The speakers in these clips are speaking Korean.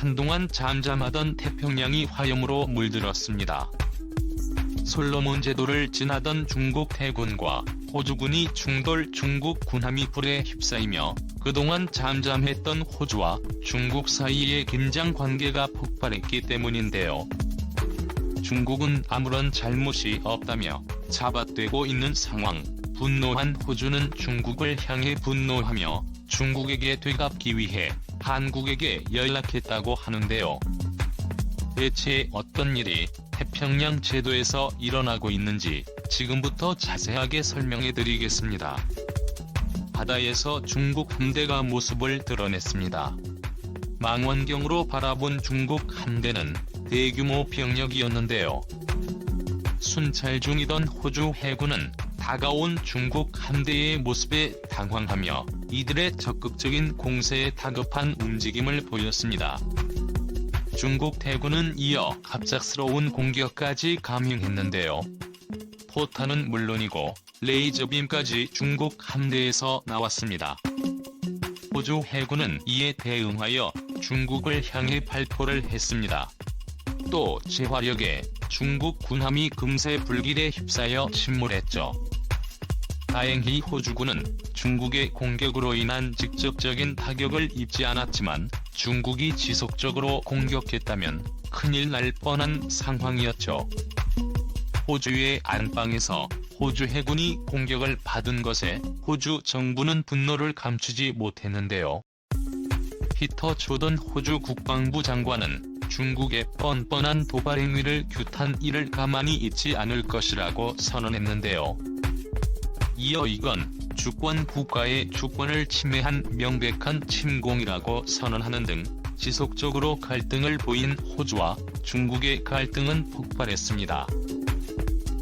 한동안 잠잠하던 태평양이 화염으로 물들었습니다. 솔로몬 제도를 지나던 중국 해군과 호주군이 충돌 중국 군함이 불에 휩싸이며 그동안 잠잠했던 호주와 중국 사이의 긴장 관계가 폭발했기 때문인데요. 중국은 아무런 잘못이 없다며 잡아떼고 있는 상황, 분노한 호주는 중국을 향해 분노하며 중국에게 되갚기 위해 한국에게 연락했다고 하는데요. 대체 어떤 일이 태평양 제도에서 일어나고 있는지 지금부터 자세하게 설명해 드리겠습니다. 바다에서 중국 함대가 모습을 드러냈습니다. 망원경으로 바라본 중국 함대는 대규모 병력이었는데요. 순찰 중이던 호주 해군은 다가온 중국 함대의 모습에 당황하며 이들의 적극적인 공세에 다급한 움직임을 보였습니다. 중국 해군은 이어 갑작스러운 공격까지 감행했는데요. 포탄은 물론이고 레이저빔까지 중국 함대에서 나왔습니다. 호주 해군은 이에 대응하여 중국을 향해 발포를 했습니다. 또 재화력에 중국 군함이 금세 불길에 휩싸여 침몰했죠. 다행히 호주군은 중국의 공격으로 인한 직접적인 타격을 입지 않았지만 중국이 지속적으로 공격했다면 큰일 날 뻔한 상황이었죠. 호주의 안방에서 호주 해군이 공격을 받은 것에 호주 정부는 분노를 감추지 못했는데요. 피터 조던 호주 국방부 장관은 중국의 뻔뻔한 도발 행위를 규탄 이를 가만히 있지 않을 것이라고 선언했는데요. 이어 이건 주권 국가의 주권을 침해한 명백한 침공이라고 선언하는 등 지속적으로 갈등을 보인 호주와 중국의 갈등은 폭발했습니다.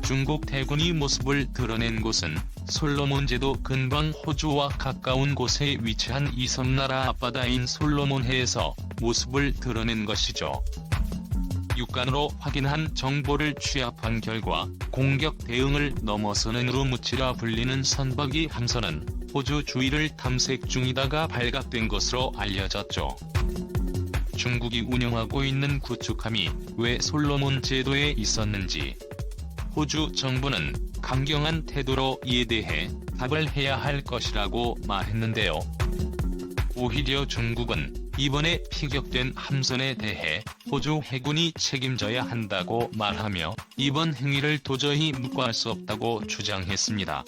중국 대군이 모습을 드러낸 곳은 솔로몬 제도 근방 호주와 가까운 곳에 위치한 이 섬나라 앞바다인 솔로몬해에서 모습을 드러낸 것이죠. 육간으로 확인한 정보를 취합한 결과 공격 대응을 넘어서는 루무치라 불리는 선박이 함선은 호주 주위를 탐색 중이다가 발각된 것으로 알려졌죠. 중국이 운영하고 있는 구축함이 왜 솔로몬 제도에 있었는지 호주 정부는 강경한 태도로 이에 대해 답을 해야 할 것이라고 말했는데요. 오히려 중국은 이번에 피격된 함선에 대해 호주 해군이 책임져야 한다고 말하며 이번 행위를 도저히 묵과할 수 없다고 주장했습니다.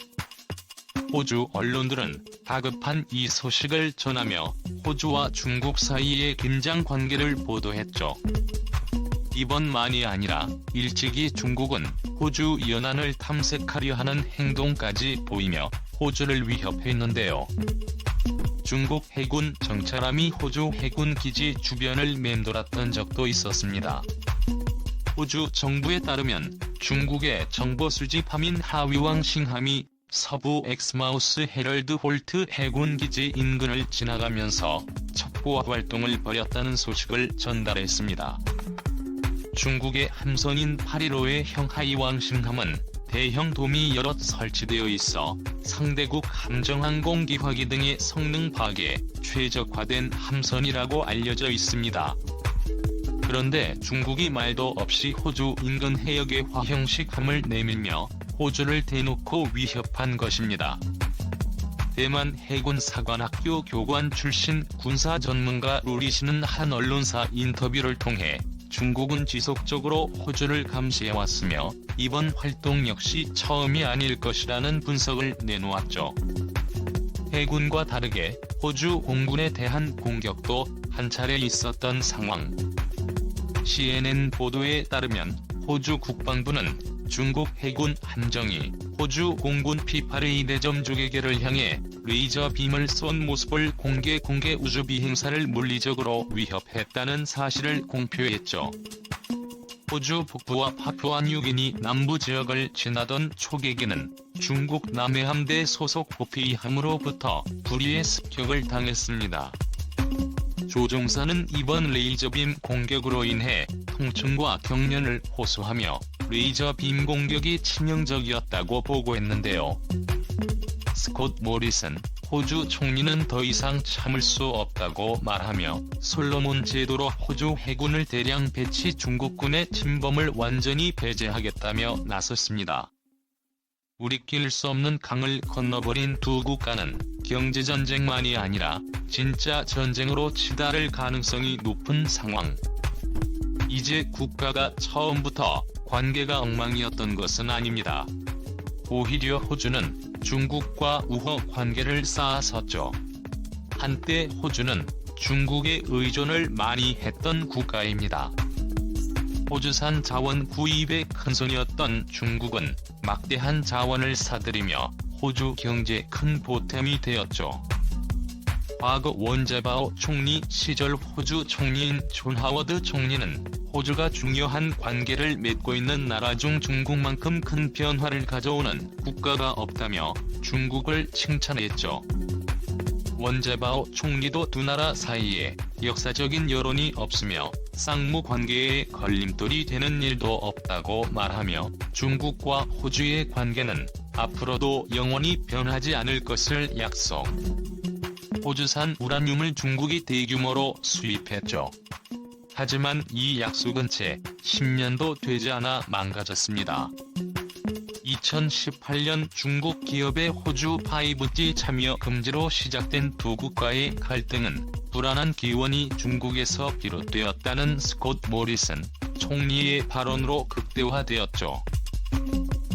호주 언론들은 다급한 이 소식을 전하며 호주와 중국 사이의 긴장 관계를 보도했죠. 이번만이 아니라 일찍이 중국은 호주 연안을 탐색하려 하는 행동까지 보이며 호주를 위협했는데요. 중국 해군 정찰함이 호주 해군 기지 주변을 맴돌았던 적도 있었습니다. 호주 정부에 따르면 중국의 정보 수집함인 하위왕 싱함이 서부 엑스마우스 헤럴드 홀트 해군 기지 인근을 지나가면서 첩보 활동을 벌였다는 소식을 전달했습니다. 중국의 함선인 815의 형하이왕 싱함은 대형 도미 여럿 설치되어 있어 상대국 함정항공 기화기 등의 성능 파괴에 최적화된 함선이라고 알려져 있습니다. 그런데 중국이 말도 없이 호주 인근 해역에 화형식 함을 내밀며 호주를 대놓고 위협한 것입니다. 대만 해군 사관학교 교관 출신 군사 전문가 루리시는 한 언론사 인터뷰를 통해 중국은 지속적으로 호주를 감시해왔으며 이번 활동 역시 처음이 아닐 것이라는 분석을 내놓았죠. 해군과 다르게 호주 공군에 대한 공격도 한 차례 있었던 상황. CNN 보도에 따르면 호주 국방부는 중국 해군 함정이 호주 공군 P-8A 대점 주계계를 향해 레이저 빔을 쏜 모습을 공개 공개 우주 비행사를 물리적으로 위협했다는 사실을 공표했죠. 호주 북부와 파푸아 뉴기니 남부 지역을 지나던 초계기는 중국 남해함대 소속 호피함으로부터 불의의 습격을 당했습니다. 조종사는 이번 레이저빔 공격으로 인해 통증과 경련을 호소하며 레이저 빔 공격이 치명적이었다고 보고했는데요. 스콧 모리슨 호주 총리는 더 이상 참을 수 없다고 말하며 솔로몬 제도로 호주 해군을 대량 배치 중국군의 침범을 완전히 배제하겠다며 나섰습니다. 우리낄 수 없는 강을 건너버린 두 국가는 경제전쟁만이 아니라 진짜 전쟁으로 치달을 가능성이 높은 상황. 이제 국가가 처음부터 관계가 엉망이었던 것은 아닙니다. 오히려 호주는 중국과 우호 관계를 쌓았었죠. 한때 호주는 중국에 의존을 많이 했던 국가입니다. 호주산 자원 구입의 큰손이었던 중국은 막대한 자원을 사들이며 호주 경제에 큰 보탬이 되었죠. 과거 원제바오 총리 시절 호주 총리인 존 하워드 총리는 호주가 중요한 관계를 맺고 있는 나라 중 중국만큼 큰 변화를 가져오는 국가가 없다며 중국을 칭찬했죠. 원제바오 총리도 두 나라 사이에 역사적인 여론이 없으며 쌍무 관계에 걸림돌이 되는 일도 없다고 말하며 중국과 호주의 관계는 앞으로도 영원히 변하지 않을 것을 약속. 호주산 우라늄을 중국이 대규모로 수입했죠. 하지만 이 약속은 채 10년도 되지 않아 망가졌습니다. 2018년 중국 기업의 호주 5G 참여 금지로 시작된 두 국가의 갈등은 불안한 기원이 중국에서 비롯되었다는 스콧 모리슨 총리의 발언으로 극대화되었죠.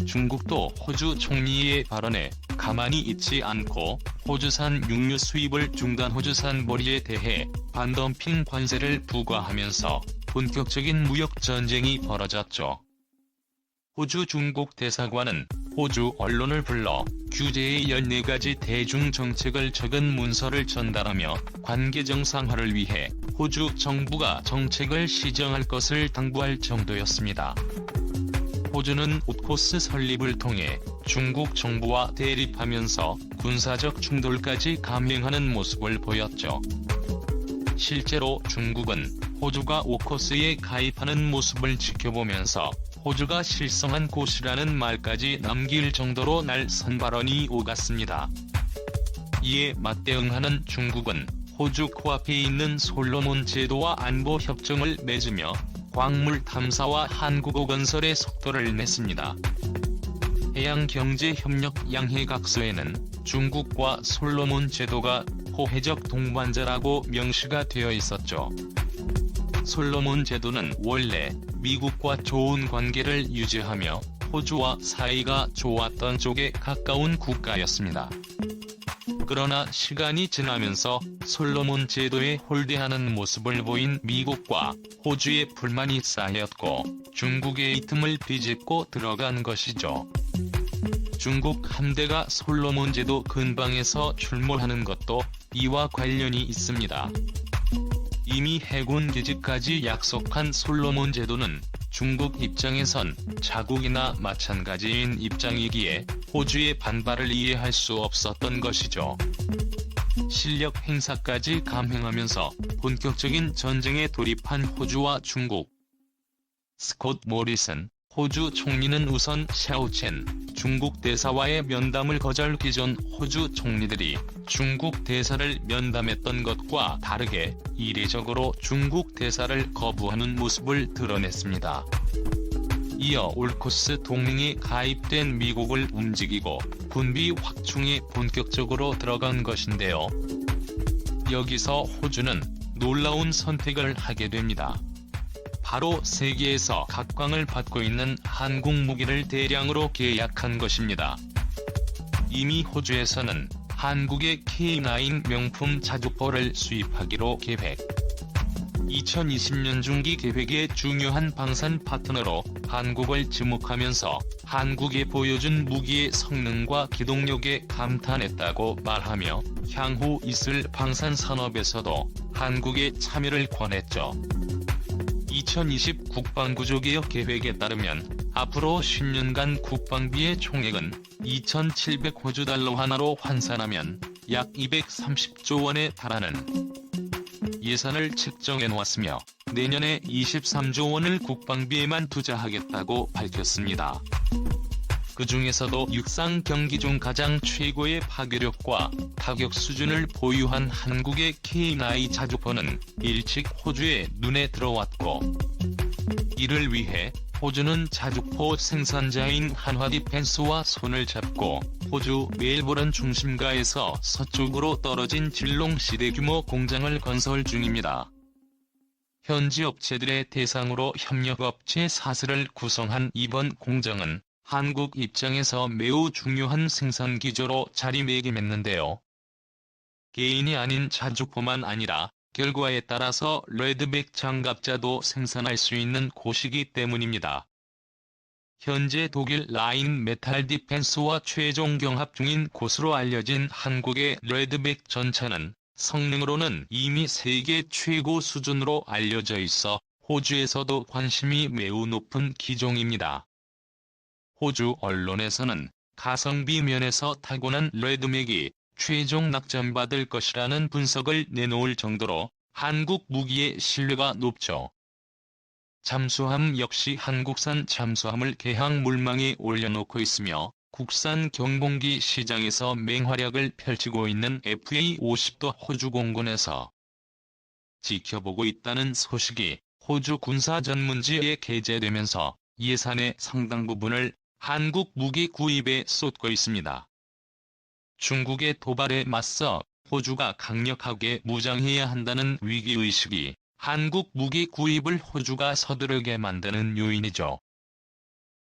중국도 호주 총리의 발언에 가만히 있지 않고 호주산 육류 수입을 중단 호주산 머리에 대해 반덤핑 관세를 부과하면서 본격적인 무역 전쟁이 벌어졌죠. 호주 중국 대사관은 호주 언론을 불러 규제의 14가지 대중 정책을 적은 문서를 전달하며 관계 정상화를 위해 호주 정부가 정책을 시정할 것을 당부할 정도였습니다. 호주는 오코스 설립을 통해 중국 정부와 대립하면서 군사적 충돌까지 감행하는 모습을 보였죠. 실제로 중국은 호주가 오코스에 가입하는 모습을 지켜보면서 호주가 실성한 곳이라는 말까지 남길 정도로 날선 발언이 오갔습니다. 이에 맞대응하는 중국은 호주 코앞에 있는 솔로몬 제도와 안보 협정을 맺으며 광물 탐사와 한국어 건설의 속도를 냈습니다. 해양경제협력 양해각서에는 중국과 솔로몬 제도가 호혜적 동반자라고 명시가 되어 있었죠. 솔로몬 제도는 원래 미국과 좋은 관계를 유지하며 호주와 사이가 좋았던 쪽에 가까운 국가였습니다. 그러나 시간이 지나면서 솔로몬 제도에 홀대하는 모습을 보인 미국과 호주의 불만이 쌓였고 중국의 이 틈을 비집고 들어간 것이죠. 중국 함대가 솔로몬 제도 근방에서 출몰하는 것도 이와 관련이 있습니다. 이미 해군 기지까지 약속한 솔로몬 제도는 중국 입장에선 자국이나 마찬가지인 입장이기에 호주의 반발을 이해할 수 없었던 것이죠. 실력 행사까지 감행하면서 본격적인 전쟁에 돌입한 호주와 중국. 스콧 모리슨 호주 총리는 우선 샤오첸 중국 대사와의 면담을 거절 기존 호주 총리들이 중국 대사를 면담했던 것과 다르게 이례적으로 중국 대사를 거부하는 모습을 드러냈습니다. 이어 올코스 동맹에 가입된 미국을 움직이고 군비 확충에 본격적으로 들어간 것인데요. 여기서 호주는 놀라운 선택을 하게 됩니다. 바로 세계에서 각광을 받고 있는 한국 무기를 대량으로 계약한 것입니다. 이미 호주에서는 한국의 K9 명품 자주포를 수입하기로 계획. 2020년 중기 계획의 중요한 방산 파트너로 한국을 지목하면서 한국에 보여준 무기의 성능과 기동력에 감탄했다고 말하며 향후 있을 방산 산업에서도 한국의 참여를 권했죠. 2020 국방구조개혁 계획에 따르면 앞으로 10년간 국방비의 총액은 2,700호주 달러 하나로 환산하면 약 230조 원에 달하는 예산을 책정해 놓았으며 내년에 23조 원을 국방비에만 투자하겠다고 밝혔습니다. 그 중에서도 육상 경기 중 가장 최고의 파괴력과 타격 수준을 보유한 한국의 K9 자주포는 일찍 호주의 눈에 들어왔고 이를 위해 호주는 자주포 생산자인 한화 디펜스와 손을 잡고 호주 멜버른 중심가에서 서쪽으로 떨어진 질롱시대 규모 공장을 건설 중입니다. 현지 업체들의 대상으로 협력업체 사슬을 구성한 이번 공장은 한국 입장에서 매우 중요한 생산 기조로 자리매김했는데요. 개인이 아닌 자주포만 아니라 결과에 따라서 레드백 장갑자도 생산할 수 있는 곳이기 때문입니다. 현재 독일 라인 메탈 디펜스와 최종 경합 중인 곳으로 알려진 한국의 레드백 전차는 성능으로는 이미 세계 최고 수준으로 알려져 있어 호주에서도 관심이 매우 높은 기종입니다. 호주 언론에서는 가성비 면에서 타고난 레드맥이 최종 낙점받을 것이라는 분석을 내놓을 정도로 한국 무기의 신뢰가 높죠. 잠수함 역시 한국산 잠수함을 개항 물망에 올려놓고 있으며 국산 경공기 시장에서 맹활약을 펼치고 있는 FA-50도 호주 공군에서 지켜보고 있다는 소식이 호주 군사 전문지에 게재되면서 예산의 상당 부분을 한국 무기 구입에 쏟고 있습니다. 중국의 도발에 맞서 호주가 강력하게 무장해야 한다는 위기의식이 한국 무기 구입을 호주가 서두르게 만드는 요인이죠.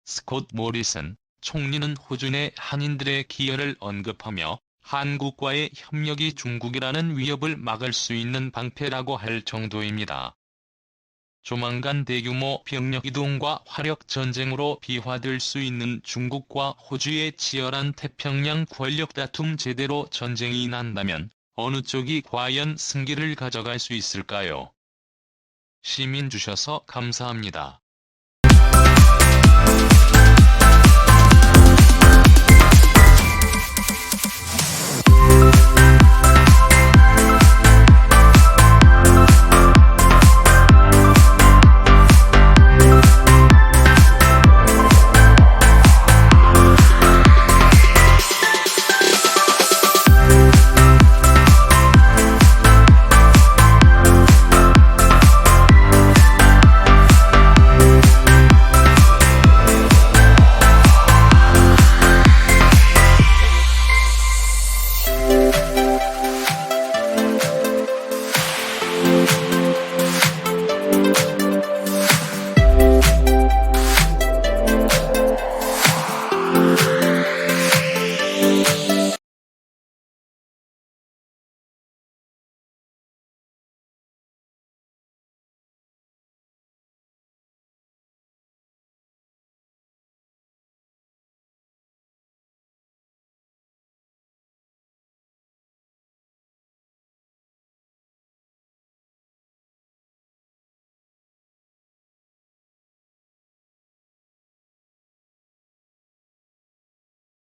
스콧 모리슨 총리는 호주 내 한인들의 기여를 언급하며 한국과의 협력이 중국이라는 위협을 막을 수 있는 방패라고 할 정도입니다. 조만간 대규모 병력 이동과 화력 전쟁으로 비화될 수 있는 중국과 호주의 치열한 태평양 권력 다툼 제대로 전쟁이 난다면 어느 쪽이 과연 승기를 가져갈 수 있을까요? 시민 주셔서 감사합니다.